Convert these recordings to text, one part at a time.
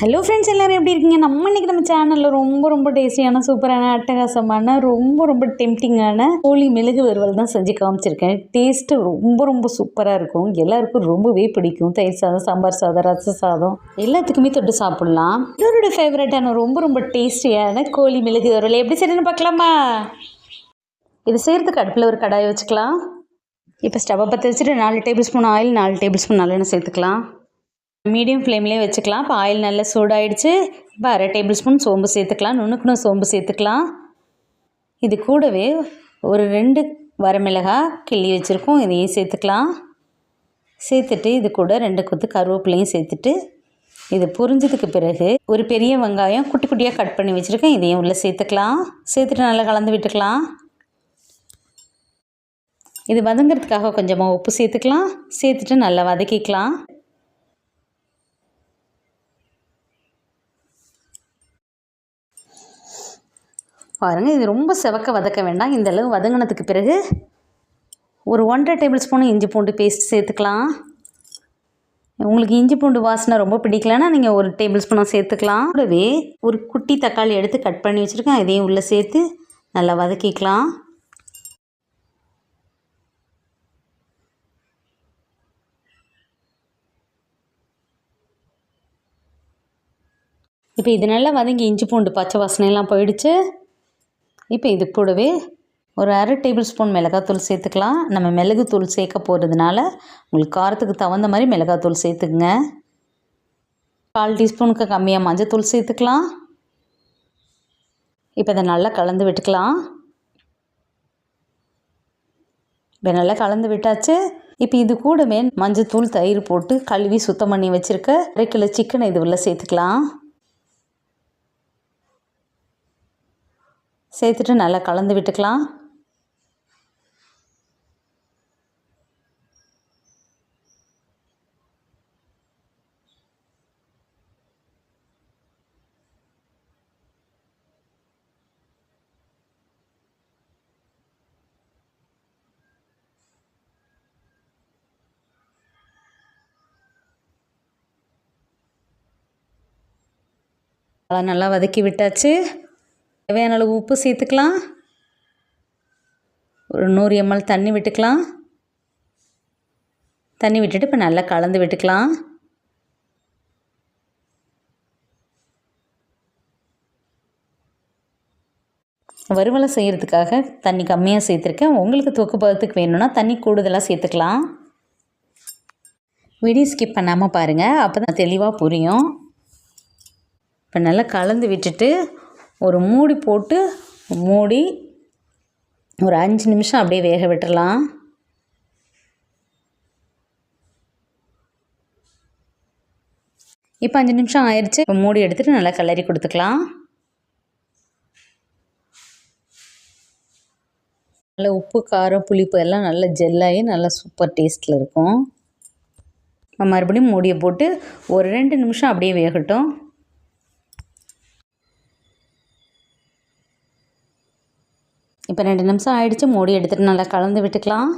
Hello friends எல்லோரும் எப்படி இருக்கீங்க? நம்ம இன்றைக்கி நம்ம சேனலில் ரொம்ப ரொம்ப டேஸ்டியான சூப்பரான அட்டகாசமான ரொம்ப ரொம்ப டெம்டிங்கான கோழி மிளகு வறுவல் தான் செஞ்சு காமிச்சிருக்கேன். டேஸ்ட்டு ரொம்ப ரொம்ப சூப்பராக இருக்கும். எல்லாருக்கும் ரொம்பவே பிடிக்கும். தயிர் சாதம் சாம்பார் சாதம் ரச சாதம் எல்லாத்துக்குமே தொட்டு சாப்பிட்லாம். இவரோட ஃபேவரட்டான ரொம்ப ரொம்ப டேஸ்டியான கோழி மிளகு வறுவல். எப்படி செய்யணும்னு பார்க்கலாமா? இது செய்கிறதுக்கு அடுப்பில் ஒரு கடாயை வச்சுக்கலாம். இப்போ ஸ்டவ்வை பற்ற வச்சுட்டு நாலு டேபிள் ஸ்பூன் ஆயில் நாலு டேபிள் ஸ்பூன் நல்லெண்ணெய் சேர்த்துக்கலாம். மீடியம் ஃப்ளேம்லேயே வச்சுக்கலாம். இப்போ ஆயில் நல்லா சூடாயிடுச்சு. இப்போ அரை டேபிள் ஸ்பூன் சோம்பு சேர்த்துக்கலாம். நுணுக்குணும் சோம்பு சேர்த்துக்கலாம். இது கூடவே ஒரு ரெண்டு வரமிளகாய் கிள்ளி வச்சுருக்கோம். இதையும் சேர்த்துக்கலாம். சேர்த்துட்டு இது கூட ரெண்டு கொத்து கருவேப்பிலையும் சேர்த்துட்டு இது புரிஞ்சதுக்கு பிறகு ஒரு பெரிய வெங்காயம் குட்டி குட்டியாக கட் பண்ணி வச்சுருக்கேன். இதையும் உள்ளே சேர்த்துக்கலாம். சேர்த்துட்டு நல்லா கலந்து விட்டுக்கலாம். இது வதங்கிறதுக்காக கொஞ்சமாக உப்பு சேர்த்துக்கலாம். சேர்த்துட்டு நல்லா வதக்கிக்கலாம். பாருங்கள் இது ரொம்ப செவக்க வதக்க வேண்டாம். இந்த அளவு வதங்கினதுக்கு பிறகு ஒரு ஒன்றரை டேபிள் ஸ்பூன் இஞ்சி பூண்டு பேஸ்ட் சேர்த்துக்கலாம். உங்களுக்கு இஞ்சி பூண்டு வாசனை ரொம்ப பிடிக்கலன்னா நீங்கள் ஒரு டேபிள் ஸ்பூனாக சேர்த்துக்கலாம். கூடவே ஒரு குட்டி தக்காளி எடுத்து கட் பண்ணி வச்சுருக்கேன். இதையும் உள்ளே சேர்த்து நல்லா வதக்கிக்கலாம். இப்போ இது நல்லா வதங்கி இஞ்சி பூண்டு பச்சை வாசனையெல்லாம் போயிடுச்சு. இப்போ இது கூடவே ஒரு அரை டேபிள் ஸ்பூன் மிளகாத்தூள் சேர்த்துக்கலாம். நம்ம மிளகுத்தூள் சேர்க்க போகிறதுனால உங்களுக்கு காரத்துக்கு தகுந்த மாதிரி மிளகாத்தூள் சேர்த்துக்குங்க. கால் டீஸ்பூனுக்கு கம்மியாக மஞ்சத்தூள் சேர்த்துக்கலாம். இப்போ இதை நல்லா கலந்து விட்டுக்கலாம். இப்போ நல்லா கலந்து விட்டாச்சு. இப்போ இது கூடவே மஞ்சத்தூள் தயிர் போட்டு கழுவி சுத்தம் பண்ணி வச்சுருக்க அரை கிலோ சிக்கனை இது உள்ள சேர்த்துக்கலாம். சேர்த்துட்டு நல்லா கலந்து விட்டுக்கலாம். நல்லா வதக்கி விட்டாச்சு. தேவையான அளவு உப்பு சேர்த்துக்கலாம். ஒரு நூறு எம்எல் தண்ணி விட்டுக்கலாம். தண்ணி விட்டுட்டு இப்போ நல்லா கலந்து விட்டுக்கலாம். வறுவலை செய்கிறதுக்காக தண்ணி கம்மியாக சேர்த்துருக்கேன். உங்களுக்கு தொக்கு பதத்துக்கு வேணும்னா தண்ணி கூடுதலாக சேர்த்துக்கலாம். வீடியோ ஸ்கிப் பண்ணாமல் பாருங்கள் அப்போ தான் தெளிவாக புரியும். இப்போ நல்லா கலந்து விட்டுட்டு ஒரு மூடி போட்டு மூடி ஒரு அஞ்சு நிமிஷம் அப்படியே வேக விட்டுடலாம் இப்போ அஞ்சு நிமிஷம் ஆயிடுச்சு இப்போ மூடி எடுத்துகிட்டு நல்லா கிளறி கொடுத்துக்கலாம். நல்லா உப்பு காரம் புளிப்பு எல்லாம் நல்லா ஜெல்லாகி நல்லா சூப்பர் டேஸ்ட்டில் இருக்கும். மறுபடியும் மூடியை போட்டு ஒரு ரெண்டு நிமிஷம் அப்படியே வேகட்டும். இப்போ ரெண்டு நிமிஷம் ஆயிடுச்சு மூடி எடுத்துகிட்டு நல்லா கலந்து விட்டுக்கலாம்.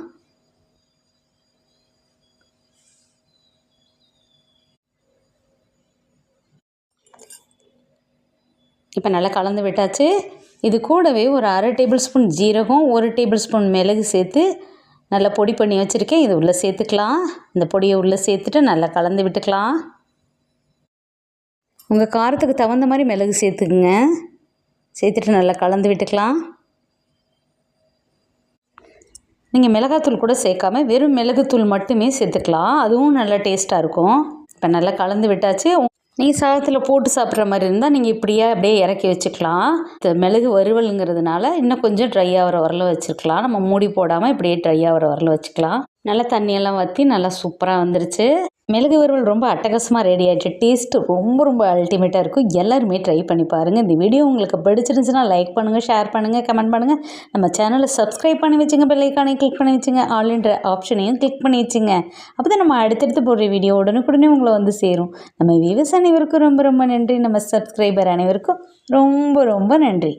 இப்போ நல்லா கலந்து விட்டாச்சு. இது கூடவே ஒரு அரை டேபிள் ஸ்பூன் ஜீரகம் ஒரு டேபிள் ஸ்பூன் மிளகு சேர்த்து நல்லா பொடி பண்ணி வச்சுருக்கேன். இது உள்ளே சேர்த்துக்கலாம். இந்த பொடியை உள்ளே சேர்த்துட்டு நல்லா கலந்து விட்டுக்கலாம். உங்கள் காரத்துக்கு தகுந்த மாதிரி மிளகு சேர்த்துக்குங்க. சேர்த்துட்டு நல்லா கலந்து விட்டுக்கலாம். நீங்கள் மிளகாத்தூள் கூட சேர்க்காம வெறும் மிளகுத்தூள் மட்டுமே சேர்த்துக்கலாம். அதுவும் நல்லா டேஸ்ட்டாக இருக்கும். இப்போ நல்லா கலந்து விட்டாச்சு. நீங்கள் சாதத்தில் போட்டு சாப்பிட்ற மாதிரி இருந்தால் நீங்கள் இப்படியே அப்படியே இறக்கி வச்சுக்கலாம். இந்த மிளகு வறுவலுங்கிறதுனால இன்னும் கொஞ்சம் ட்ரை ஆகிற வரல வச்சுருக்கலாம். நம்ம மூடி போடாமல் இப்படியே ட்ரை ஆகிற வரல வச்சுக்கலாம். நல்லா தண்ணியெல்லாம் வற்றி நல்லா சூப்பராக வந்துருச்சு. மிளகு வறுவல் ரொம்ப அட்டகாசமாக ரெடி ஆகிடுச்சு டேஸ்ட்டு ரொம்ப ரொம்ப அல்டிமேட்டாக இருக்கும். எல்லாருமே ட்ரை பண்ணி பாருங்கள் இந்த வீடியோ உங்களுக்கு பிடிச்சிருந்துச்சுன்னா லைக் பண்ணுங்கள் ஷேர் பண்ணுங்கள் கமெண்ட் பண்ணுங்கள் நம்ம சேனலை சப்ஸ்கிரைப் பண்ணி வச்சுங்க பெல்லைக்கானையும் கிளிக் பண்ணி வச்சுங்க. ஆல்ன்ற ஆப்ஷனையும் கிளிக் பண்ணி வச்சுங்க. அப்போ தான் நம்ம அடுத்தடுத்து போடுற வீடியோ உடனுக்குடனே உங்களை வந்து சேரும். நம்ம வியூவர்ஸ் அனைவருக்கும் ரொம்ப ரொம்ப நன்றி. நம்ம சப்ஸ்கிரைபர் அனைவருக்கும் ரொம்ப ரொம்ப நன்றி.